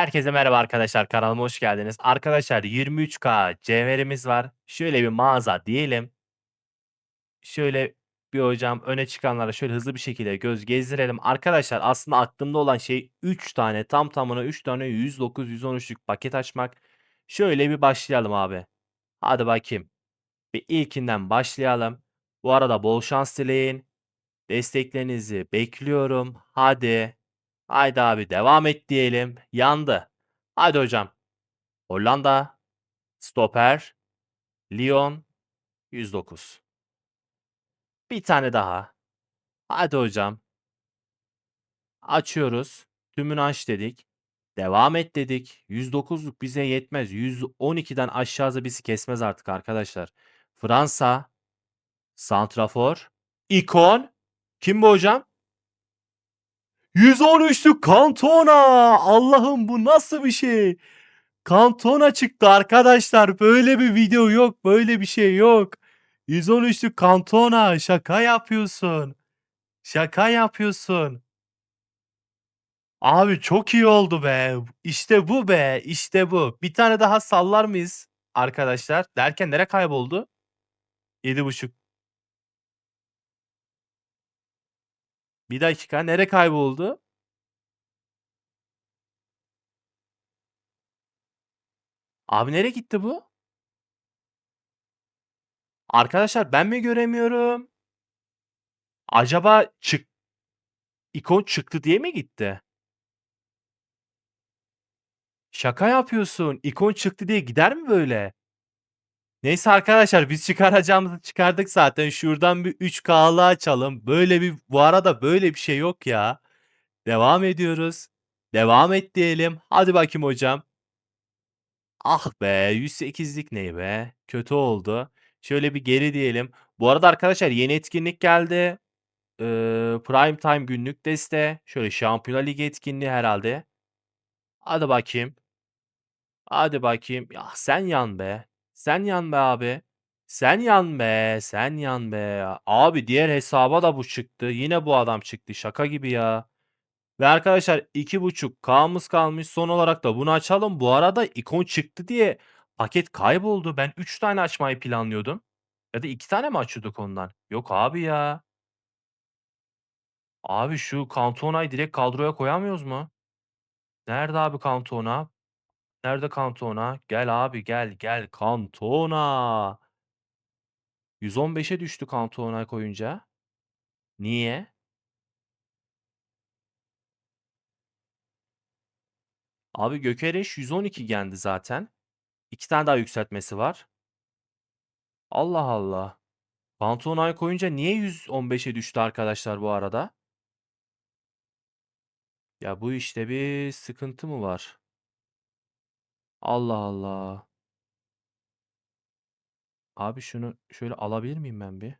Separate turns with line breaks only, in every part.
Herkese merhaba arkadaşlar, kanalıma hoş geldiniz. Arkadaşlar 23K cevherimiz var. Şöyle bir mağaza diyelim. Şöyle bir hocam öne çıkanlara şöyle hızlı bir şekilde göz gezdirelim. Arkadaşlar aslında aklımda olan şey 3 tane tam tamına 3 tane 109-113'lük paket açmak. Şöyle bir başlayalım abi. Hadi bakayım. Bir ilkinden başlayalım. Bu arada bol şans dileyin. Desteklerinizi bekliyorum. Hadi. Haydi abi devam et diyelim. Yandı. Hadi hocam. Hollanda. Stoper. Lyon. 109. Bir tane daha. Hadi hocam. Açıyoruz. Tümünü aç dedik. Devam et dedik. 109'luk bize yetmez. 112'den aşağısı bizi kesmez artık arkadaşlar. Fransa. Santrafor. İkon. Kim bu hocam? 113'lük Cantona. Allah'ım bu nasıl bir şey? Cantona çıktı arkadaşlar. Böyle bir video yok. Böyle bir şey yok. 113'lük Cantona. Şaka yapıyorsun. Şaka yapıyorsun. Abi çok iyi oldu be. İşte bu be. İşte bu. Bir tane daha sallar mıyız arkadaşlar? Derken nereye kayboldu? 7.5. Bir dakika. Nereye kayboldu? Abi nereye gitti bu? Arkadaşlar ben mi göremiyorum? Acaba çık ikon çıktı diye mi gitti? Şaka yapıyorsun. İkon çıktı diye gider mi böyle? Neyse arkadaşlar biz çıkaracağımızı çıkardık zaten. Şuradan bir 3K'lı açalım. Böyle bir bu arada böyle bir şey yok ya. Devam ediyoruz. Devam et diyelim. Hadi bakayım hocam. Ah be 108'lik ne be? Kötü oldu. Şöyle bir geri diyelim. Bu arada arkadaşlar yeni etkinlik geldi. Ee, Prime Time günlük deste. Şöyle Şampiyonlar Ligi etkinliği herhalde. Hadi bakayım. Hadi bakayım. Ya sen yan be. Sen yan be abi. Sen yan be. Sen yan be. Abi diğer hesaba da bu çıktı. Yine bu adam çıktı. Şaka gibi ya. Ve arkadaşlar 2.5K'mız kalmış. Son olarak da bunu açalım. Bu arada ikon çıktı diye paket kayboldu. Ben 3 tane açmayı planlıyordum. Ya da 2 tane mi açıyorduk ondan? Yok abi ya. Abi şu Cantona'yı direkt kadroya koyamıyoruz mu? Nerede abi Cantona? Nerede Cantona? Gel abi gel gel Cantona. 115'e düştü Cantona koyunca. Niye? Abi Gökereş 112 geldi zaten. 2 tane daha yükseltmesi var. Allah Allah. Cantona'yı koyunca niye 115'e düştü arkadaşlar bu arada? Ya bu işte bir sıkıntı mı var? Allah Allah. Abi şunu şöyle alabilir miyim ben bir?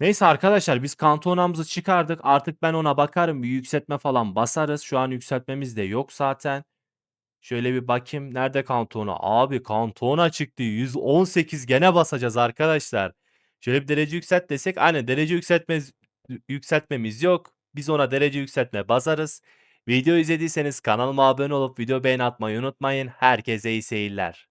Neyse arkadaşlar biz Cantona'mızı çıkardık. Artık ben ona bakarım. Bir yükseltme falan basarız. Şu an yükseltmemiz de yok zaten. Şöyle bir bakayım. Nerede Cantona? Abi Cantona çıktı. 118 gene basacağız arkadaşlar. Şöyle bir derece yükselt desek. Aynen derece yükseltmez, yükseltmemiz yok. Biz ona derece yükseltme basarız. Video izlediyseniz kanalıma abone olup video beğeni atmayı unutmayın. Herkese iyi seyirler.